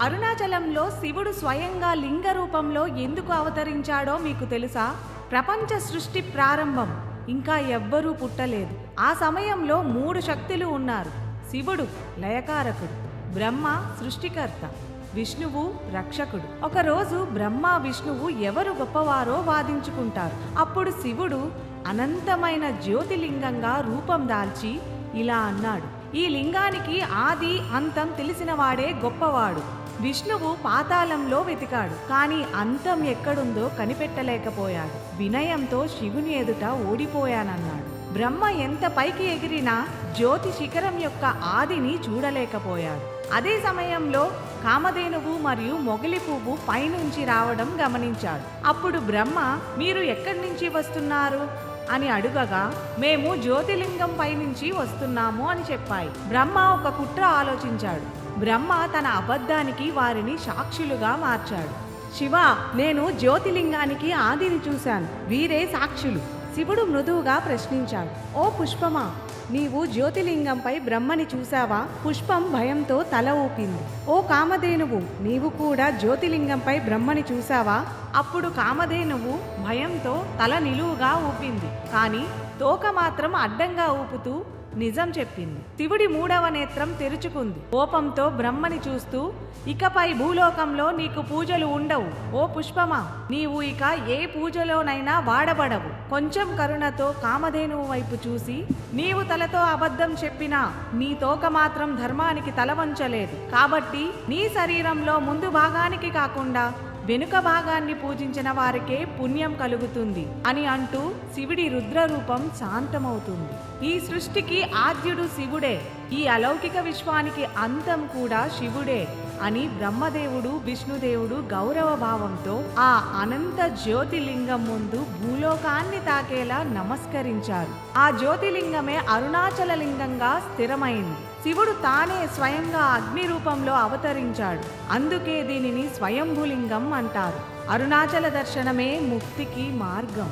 అరుణాచలంలో శివుడు స్వయంగా లింగ రూపంలో ఎందుకు అవతరించాడో మీకు తెలుసా? ప్రపంచ సృష్టి ప్రారంభం. ఇంకా ఎవ్వరూ పుట్టలేదు. ఆ సమయంలో మూడు శక్తులు ఉన్నారు. శివుడు లయకారకుడు. బ్రహ్మ సృష్టికర్త. విష్ణువు రక్షకుడు. ఒకరోజు బ్రహ్మ విష్ణువు ఎవరు గొప్పవారో వాదించుకుంటారు. అప్పుడు శివుడు అనంతమైన జ్యోతిలింగంగా రూపం దాల్చి ఇలా అన్నాడు. ఈ లింగానికి ఆది అంతం తెలిసినవాడే గొప్పవాడు. విష్ణువు పాతాళంలో వెతికాడు. కానీ అంతం ఎక్కడుందో కనిపెట్టలేకపోయాడు. వినయంతో శివుని ఎదుట ఓడిపోయానన్నాడు. బ్రహ్మ ఎంత పైకి ఎగిరినా జ్యోతి శిఖరం యొక్క ఆదిని చూడలేకపోయాడు. అదే సమయంలో కామధేనువు మరియు మొగలి పువ్వు పైనుంచి రావడం గమనించాడు. అప్పుడు బ్రహ్మ మీరు ఎక్కడి నుంచి వస్తున్నారు? అని అడుగగా మేము జ్యోతిలింగం పైనుంచి వస్తున్నాము అని చెప్పాయి. బ్రహ్మ ఒక కుట్ర ఆలోచించాడు. బ్రహ్మ తన అబద్ధానికి వారిని సాక్షులుగా మార్చాడు. శివ నేను జ్యోతిలింగానికి ఆదిని చూశాను. వీరే సాక్షులు. శివుడు మృదువుగా ప్రశ్నించాడు. ఓ పుష్పమా నీవు జ్యోతిలింగంపై బ్రహ్మని చూశావా? పుష్పం భయంతో తల ఊపింది. ఓ కామధేనువు నీవు కూడా జ్యోతిలింగంపై బ్రహ్మని చూశావా? అప్పుడు కామధేనువు భయంతో తల నిలువుగా ఊపింది. కానీ తోక మాత్రం అడ్డంగా ఊపుతూ నిజం చెప్పింది. శివుడి మూడవ నేత్రం తెరుచుకుంది. కోపంతో బ్రహ్మని చూస్తూ ఇకపై భూలోకంలో నీకు పూజలు ఉండవు. ఓ పుష్పమా నీవు ఇక ఏ పూజలోనైనా వాడబడవు. కొంచెం కరుణతో కామధేనువు వైపు చూసి నీవు తలతో అబద్ధం చెప్పినా నీ తోక మాత్రం ధర్మానికి తల వంచలేదు కాబట్టి నీ శరీరంలో ముందు భాగానికి కాకుండా వెనుక భాగాన్ని పూజించిన వారికే పుణ్యం కలుగుతుంది అని అంటూ శివుడి రుద్రరూపం శాంతమవుతుంది. ఈ సృష్టికి ఆద్యుడు శివుడే. ఈ అలౌకిక విశ్వానికి అంతం కూడా శివుడే అని బ్రహ్మదేవుడు విష్ణుదేవుడు గౌరవ భావంతో ఆ అనంత జ్యోతిలింగం ముందు భూలోకాన్ని తాకేలా నమస్కరించారు. ఆ జ్యోతిలింగమే అరుణాచల లింగంగా స్థిరమైంది. శివుడు తానే స్వయంగా అగ్ని రూపంలో అవతరించాడు. అందుకే దీనిని స్వయంభులింగం అంటారు. అరుణాచల దర్శనమే ముక్తికి మార్గం.